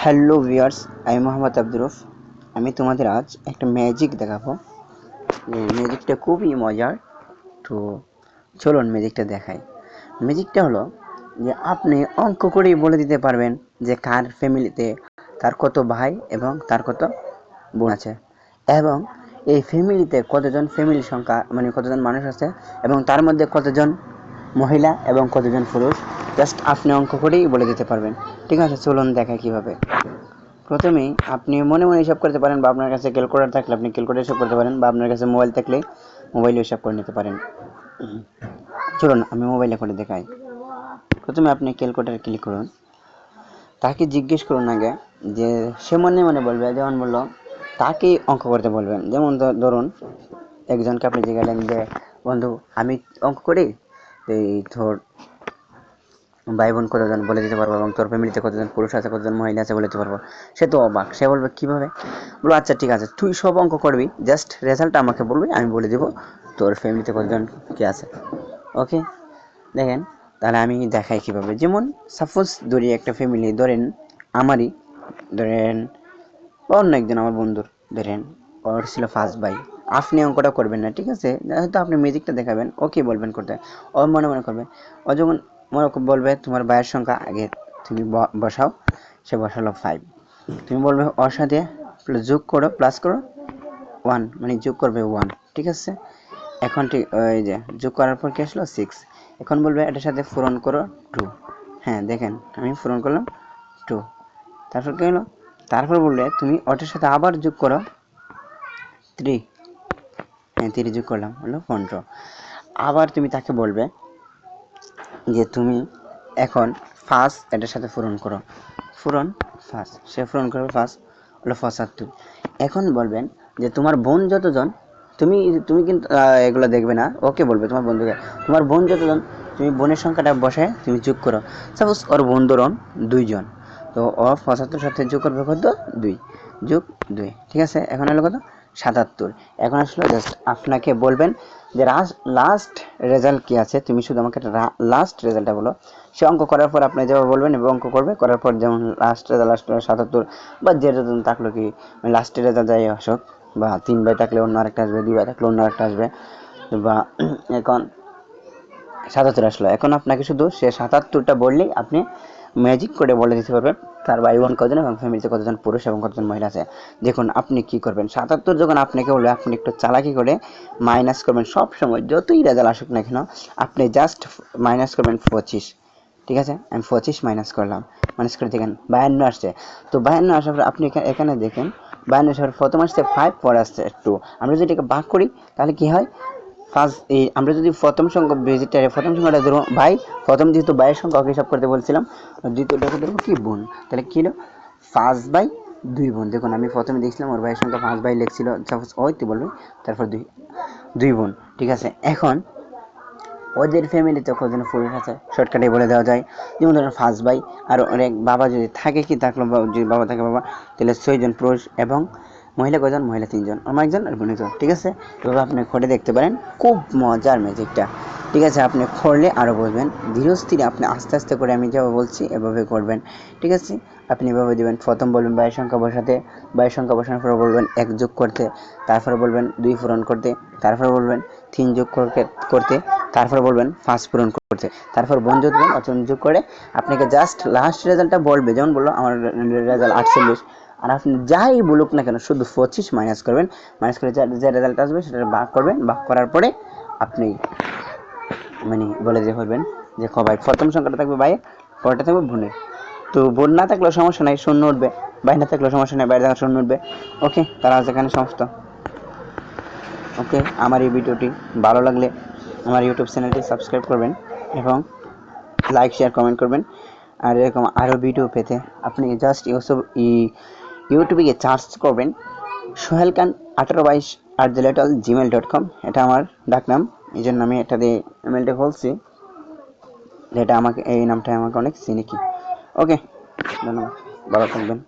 Hello viewers আমি মোহাম্মদ আব্দুরফ আমি তোমাদের আজ একটা ম্যাজিক দেখাবো। ম্যাজিকটা খুবই মজার। তো চলুন ম্যাজিকটা দেখাই। ম্যাজিকটা হলো যে আপনি অঙ্ক করেই বলে দিতে পারবেন যে কার ফ্যামিলিতে তার কত ভাই এবং তার কত বোন আছে। এবং এই ফ্যামিলিতে কতজন ফ্যামিলির সংখ্যা মানে কতজন মানুষ আছে এবং তার মধ্যে কতজন মহিলা এবং কতজন পুরুষ জাস্ট আপনি অঙ্ক করেই বলে দিতে পারবেন। ঠিক আছে, চলুন দেখাই কীভাবে। প্রথমেই আপনি মনে মনে হিসাব করতে পারেন বা আপনার কাছে ক্যালকুলেটর থাকলে আপনি ক্যালকুলেটর হিসাব করতে পারেন বা আপনার কাছে মোবাইল থাকলে মোবাইলে হিসাব করে নিতে পারেন। চলুন, আমি মোবাইলে করে দেখাই। প্রথমে আপনি ক্যালকুলেটার ক্লিক করুন। তাকে জিজ্ঞেস করুন আগে যে সে মনে মনে বলবে, যেমন বলল, তাকেই অঙ্ক করতে বলবেন। যেমন ধরুন, একজনকে আপনি জিজ্ঞাসলেন যে, বন্ধু, আমি অঙ্ক করি? এই ধর ভাই বোন কতজন বলে দিতে পারব এবং তোর ফ্যামিলিতে কতজন পুরুষ আছে, কতজন মহিলা আছে বলে দিতে পারব? সে তো অবাক, সে বলবে, কীভাবে? বলো আচ্ছা ঠিক আছে, তুই সব অঙ্ক করবি জাস্ট রেজাল্টটা আমাকে বলবি, আমি বলে দেবো তোর ফ্যামিলিতে কতজন কে আছে। ওকে দেখেন, তাহলে আমি দেখাই কীভাবে। যেমন সাপোজ ধরি একটা ফ্যামিলি ধরেন আমারই, ধরেন অন্য একজন আমার বন্ধুর, ধরেন, ওর ছিল ফার্স্ট ভাই। আপনি অঙ্কটা করবেন না, ঠিক আছে? হয়তো আপনি মিউজিকটা দেখাবেন ও ওকে বলবেন করতে। ও মনে মনে করবে, ও যখন মনে ক- বলবে, তোমার ভাইয়ের সংখ্যা আগে তুমি বসাও। সে বসালো ফাইভ তুমি বলবে, ওর সাথে যোগ করো প্লাস করো ওয়ান মানে যোগ করবে ওয়ান ঠিক আছে? এখন ঠিক ওই যে, যোগ করার পর কি আসলো? সিক্স এখন বলবে, এটার সাথে পূরণ করো টু হ্যাঁ দেখেন, আমি পূরণ করলাম টু তারপর কি হলো? তারপর বললে তুমি ওটার সাথে আবার যোগ করো থ্রি যোগ করলাম, হলো পনেরো। আবার তুমি তাকে বলবে যে তুমি এখন ফার্স্ট এটার সাথে পূরণ করো। পূরণ ফার্স্ট সে পূরণ করবে ফার্স্ট হলো পঁচাত্তর। এখন বলবেন যে তোমার বোন যতজন, তুমি তুমি কিন্তু এগুলো দেখবে না, ওকে বলবে তোমার বন্ধুকে, তোমার বোন যতজন, তুমি বোনের সংখ্যাটা বসে তুমি যোগ করো। সাপোজ ওর বোন ধরুন দুইজন, তো ও পঁচাত্তর সাথে যোগ করবে কত? দুই। যোগ দুই। ঠিক আছে? এখন হলো কত? সাতাত্তর। এখন আসলে জাস্ট আপনাকে বলবেন যে লাস্ট রেজাল্ট কি আছে? তুমি শুধু আমাকে লাস্ট রেজাল্টটা বলো। সে অঙ্ক করার পর আপনি যেভাবে বলবেন এবং অঙ্ক করবে। করার পর যেমন লাস্ট রেজাল্ট লাস্ট সাতাত্তর, বা যে রেজাল্ট থাকল কি লাস্টের রেজাল্ট যাই আসুক, বা তিন ভাই থাকলে অন্য আরেকটা আসবে, দুই ভাই থাকলে অন্য আরেকটা আসবে, বা এখন সাতাত্তর আসলো। এখন আপনাকে শুধু সে সাতাত্তরটা বললেই আপনি ম্যাজিক করে বলে দিতে পারবেন। তার ভাই বোন কজন এবং ফ্যামিলিতে কতজন পুরুষ এবং কতজন মহিলা আছে? দেখুন, আপনি কি করবেন? সাতাত্তর যখন আপনাকে বলবে, আপনি একটু চালাকি করে মাইনাস করবেন সব সময় যতই রেজাল্ট আসুক না কেন, আপনি জাস্ট মাইনাস করবেন পঁচিশ। ঠিক আছে? আমি পঁচিশ মাইনাস করলাম। মাইনাস করে দেখেন, বায়ান্ন আসছে। তো বায়ান্ন আসার পর আপনি এখানে দেখেন, বায়ান্ন আসার পর প্রথম আসছে ফাইভ পরে আসছে টু আমরা যদি এটাকে ভাগ করি, তাহলে কি হয়? ফার্স্ট এই, আমরা যদি প্রথম সংখ্যা ভেজিটারি প্রথম সংখ্যাটা ধরুন ভাই, প্রথম যেহেতু ভাইয়ের সংখ্যা হিসাব করতে বলছিলাম দ্বিতীয়টাকে ধরবো কি? বোন। তাহলে কী হলো? ফার্স্ট বাই দুই বোন। দেখুন, আমি প্রথমে দেখছিলাম ওর ভাইয়ের সংখ্যা পাঁচ বাই লেখছিল সাপোজ ওই তুই বলবি, তারপর দুই দুই বোন। ঠিক আছে, এখন ওদের ফ্যামিলিতে কজন পুরুষ আছে? শর্টকাটে বলে দেওয়া যায়। যেমন ধরুন ফার্স্ট ভাই, আর অনেক বাবা যদি থাকে কি, থাকল যদি বাবা থাকে বাবা, তাহলে ছয়জন পুরুষ এবং মহিলা কজন মহিলা তিনজন। আমার একজন আর বোন একজন ঠিক আছে? এভাবে আপনি খড়ে দেখতে পারেন, খুব মজার ম্যাজিকটা। ঠিক আছে? আপনি খড়লে আরও বুঝবেন ধীরে স্থিরে আপনি আস্তে আস্তে করে আমি যেভাবে বলছি, এভাবে করবেন। ঠিক আছে? আপনি এভাবে দেবেন। প্রথম বলবেন বাইয়ের সংখ্যা বসাতে, বাইয়ের সংখ্যা বসানোর পর বলবেন এক যোগ করতে, তারপরে বলবেন দুই পূরণ করতে, তারপর বলবেন তিন যোগ করতে করতে, তারপর বলবেন পাঁচ পূরণ করতে। তারপর বোন যোগ দেবেন অথবা যোগ করে আপনাকে জাস্ট লাস্ট রেজাল্টটা বলবে। যেমন বলল, আমার রেজাল্ট আটচল্লিশ। আর আপনি যাই বলুক না কেন, শুধু পঁচিশ মাইনাস করবেন মাইনাস করে যা- যে রেজাল্ট আসবে সেটা ভাগ করবেন, ভাগ করার পরে আপনি মানে বলে দিয়ে করবেন যে ক ভাই, প্রথম সংখ্যাটা থাকবে ভাইয়ের, পরেরটা থাকবে বোনের। তো বোন না থাকলেও সমস্যা নাই, শূন্য উঠবে। ভাই না থাকলেও সমস্যা নেই বাইরে থাকলে শূন্য উঠবে। ওকে তারা এখানে সমস্ত ওকে আমার এই ভিডিওটি ভালো লাগলে আমার ইউটিউব চ্যানেলটি সাবস্ক্রাইব করবেন এবং লাইক শেয়ার কমেন্ট করবেন। আর এরকম আরও ভিডিও পেতে আপনি জাস্ট ইউসব ইউটিউবে গিয়ে চার্জ করবেন সোহেল খান আঠারো বাইশ at the little Gmail dot com এটা আমার ডাকনাম এই জন্য আমি এটা দিয়ে ইমেলটা বলছি যেটা আমাকে, এই নামটা আমাকে অনেক চিনি কি। ওকে ধন্যবাদ, ভালো থাকবেন।